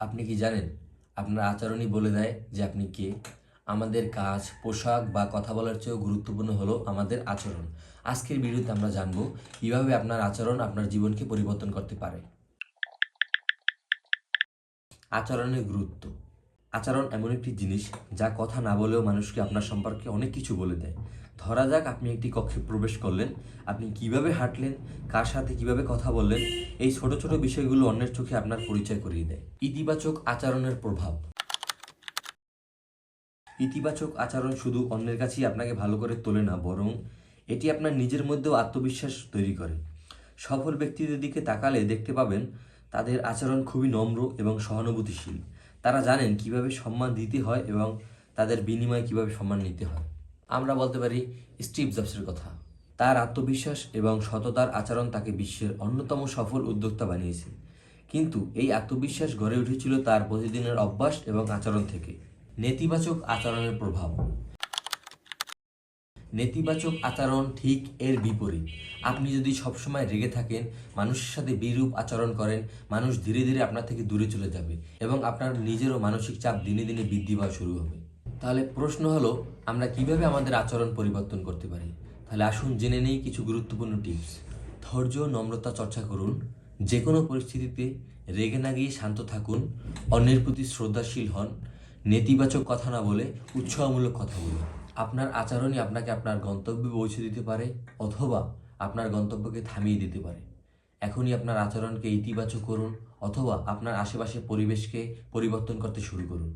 আপনি কি জানেন? আপনার আচরণই বলে দেয় যে আপনি কে। আমাদের কাজ, পোশাক বা কথা বলার চেয়েও গুরুত্বপূর্ণ হলো আমাদের আচরণ। আজকের ভিডিওতে আমরা জানব কীভাবে আপনার আচরণ আপনার জীবনকে পরিবর্তন করতে পারে। আচরণের গুরুত্ব। আচরণ এমন একটি জিনিস যা কথা না বলেও মানুষকে আপনার সম্পর্কে অনেক কিছু বলে দেয়। ধরা যাক আপনি একটি কক্ষে প্রবেশ করলেন, আপনি কীভাবে হাঁটলেন, কার সাথে কীভাবে কথা বললেন, এই ছোট ছোট বিষয়গুলো অন্যের চোখে আপনার পরিচয় করিয়ে দেয়। ইতিবাচক আচরণের প্রভাব। ইতিবাচক আচরণ শুধু অন্যের কাছেই আপনাকে ভালো করে তোলে না, বরং এটি আপনার নিজের মধ্যেও আত্মবিশ্বাস তৈরি করে। সফল ব্যক্তিদের দিকে তাকালে দেখতে পাবেন, তাদের আচরণ খুবই নম্র এবং সহানুভূতিশীল। তারা জানেন কীভাবে সম্মান দিতে হয় এবং তাদের বিনিময়ে কীভাবে সম্মান নিতে হয়। আমরা বলতে পারি স্টিভ জবসের কথা। তার আত্মবিশ্বাস এবং সততার আচরণ তাকে বিশ্বের অন্যতম সফল উদ্যোক্তা বানিয়েছে। কিন্তু এই আত্মবিশ্বাস গড়ে উঠেছিল তার প্রতিদিনের অভ্যাস এবং আচরণ থেকে। নেতিবাচক আচরণের প্রভাব। নেতিবাচক আচরণ ঠিক এর বিপরীত। আপনি যদি সবসময় রেগে থাকেন, মানুষের সাথে বিরূপ আচরণ করেন, মানুষ ধীরে ধীরে আপনার থেকে দূরে চলে যাবে এবং আপনার নিজেরও মানসিক চাপ দিনে দিনে বৃদ্ধি পাওয়া শুরু হবে। তাহলে প্রশ্ন হলো, আমরা কীভাবে আমাদের আচরণ পরিবর্তন করতে পারি? তাহলে আসুন জেনে নেই কিছু গুরুত্বপূর্ণ টিপস। ধৈর্য, নম্রতা চর্চা করুন। যে কোনো পরিস্থিতিতে রেগে না গিয়ে শান্ত থাকুন। অন্যের প্রতি শ্রদ্ধাশীল হন। নেতিবাচক কথা না বলে উৎসাহমূলক কথা বলুন। আপনার আচরণই আপনাকে আপনার গন্তব্যে পৌঁছে দিতে পারে অথবা আপনার গন্তব্যকে থামিয়ে দিতে পারে। এখনই আপনার আচরণকে ইতিবাচক করুন অথবা আপনার আশেপাশের পরিবেশকে পরিবর্তন করতে শুরু করুন।